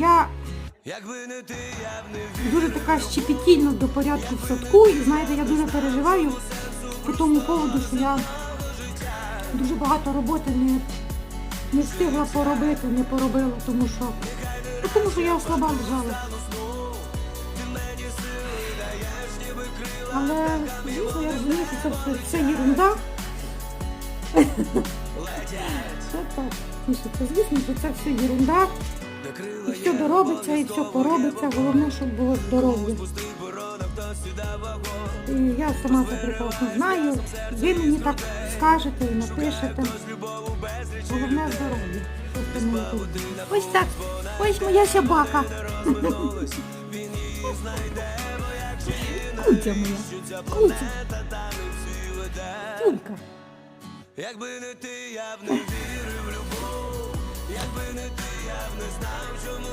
Я дуже така щепетільна до порядку в садку. І знаєте, я дуже переживаю по тому поводу, що я дуже багато роботи не, не встигла поробити, не поробила, тому що, ну, тому що я слаба лежала. Але звісно, я розумію, що це все, все ерунда. Це так. Це звісно, що це все ерунда. І все доробиться, і все поробиться. Головне, щоб було здоров'я. І я сама це прекрасно знаю. Ви мені так скажете і напишете. Головне здоров'я. Ось так. Ось моя собака. Куця моя. Куця. Кулька. Якби не ти, я б не вірив я б не знав, чому